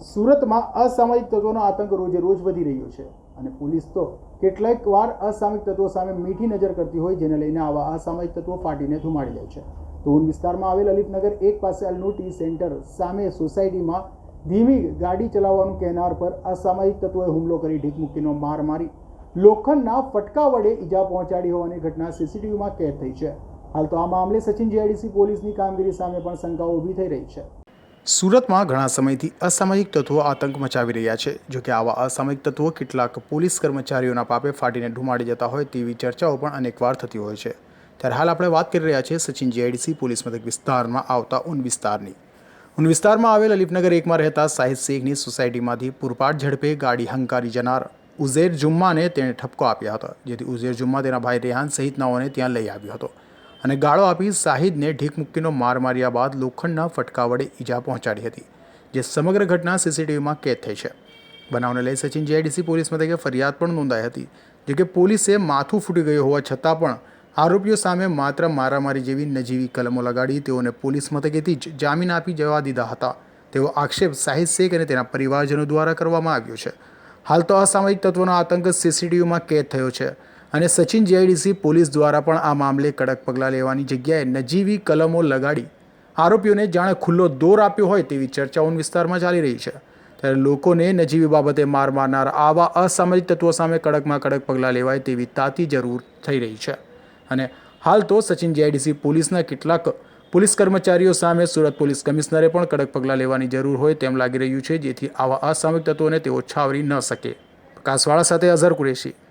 સુરતમાં અસામાજિક તત્વોનો આતંક રોજે રોજ વધી રહ્યો છે અને પોલીસ તો કેટલાક વાર અસામાજિક તત્વો સામે મીઠી નજર કરતી હોય જેને લઈને આવા અસામાજિક તત્વો ફાટીને ધુમાડી જાય છે. ધોન વિસ્તારમાં આવેલ અલીફનગર એક પાસે અલનુ ટી સેન્ટર સામે સોસાયટીમાં ધીમી ગાડી ચલાવવાનું કહેનાર પર અસામાજિક તત્વોએ હુમલો કરી ઢીક મૂકીનો માર મારી. લોખંડના ફટકા વડે ઈજા પહોંચાડી હોવાની ઘટના સીસીટીવીમાં કેદ થઈ છે. હાલ તો આ મામલે સચિન જીઆઈડીસી પોલીસની કામગીરી સામે પણ શંકાઓ ઊભી થઈ રહી છે. સુરતમાં ઘણા સમયથી અસામાજિક તત્વો આતંક મચાવી રહ્યા છે. જો કે આવા અસામાજિક તત્વો કેટલાક પોલીસ કર્મચારીઓના પાપે ફાટીને ઢુમાડી જતા હોય તેવી ચર્ચાઓ પણ અનેકવાર થતી હોય છે. ત્યારે હાલ આપણે વાત કરી રહ્યા છીએ સચિન જીઆઈડીસી પોલીસ મથક વિસ્તારમાં આવતા ઉન વિસ્તારની. ઉન વિસ્તારમાં આવેલ અલીફનગર એકમાં રહેતા સાહિદ શેખની સોસાયટીમાંથી પૂરપાટ ઝડપે ગાડી હંકારી જનાર ઉઝેર જુમ્માને તેણે ઠપકો આપ્યા હતો, જેથી ઉઝેર જુમ્મા તેના ભાઈ રેહાન સહિતનાઓને ત્યાં લઈ આવ્યો હતો. અને ગાળો આપી શાહિદને ઢીક મુક્કીનો માર માર્યા બાદ લોખંડના ફટકા વડે ઈજા પહોંચાડી હતી, જે સમગ્ર ઘટના સીસીટીવીમાં કેદ થઈ છે. બનાવને લઈ સચિન જીઆઈડીસી પોલીસ મથકે ફરિયાદ પણ નોંધાઈ હતી જો કે પોલીસે માથું ફૂટી ગયું હોવા છતાં પણ આરોપીઓ સામે માત્ર મારામારી જેવી નજીવી કલમો લગાડી તેઓને પોલીસ મથકેથી જ જામીન આપી જવા દીધા હતા. તેવો આક્ષેપ સાહિદ શેખ અને તેના પરિવારજનો દ્વારા કરવામાં આવ્યો છે. હાલ તો અસામાજિક તત્વોનો આતંક સીસીટીવીમાં કેદ થયો છે. અને સચિન જીઆઈડીસી પોલીસ દ્વારા પણ આ મામલે કડક પગલાં લેવાની જગ્યાએ નજીવી કલમો લગાડી આરોપીઓને જાણે ખુલ્લો દોર આપ્યો હોય તેવી ચર્ચાઓ વિસ્તારમાં ચાલી રહી છે. ત્યારે લોકોને નજીવી બાબતે માર મારનાર આવા અસામાજિક તત્વો સામે કડકમાં કડક પગલાં લેવાય તેવી તાતી જરૂર થઈ રહી છે. અને હાલ તો સચિન જીઆઈડીસી પોલીસના કેટલાક પોલીસ કર્મચારીઓ સામે સુરત પોલીસ કમિશનરે પણ કડક પગલાં લેવાની જરૂર હોય તેમ લાગી રહ્યું છે, જેથી આવા અસામાજિક તત્વોને તેઓ છાવરી ન શકે. પ્રકાશવાળા સાથે અઝર કુરેશી.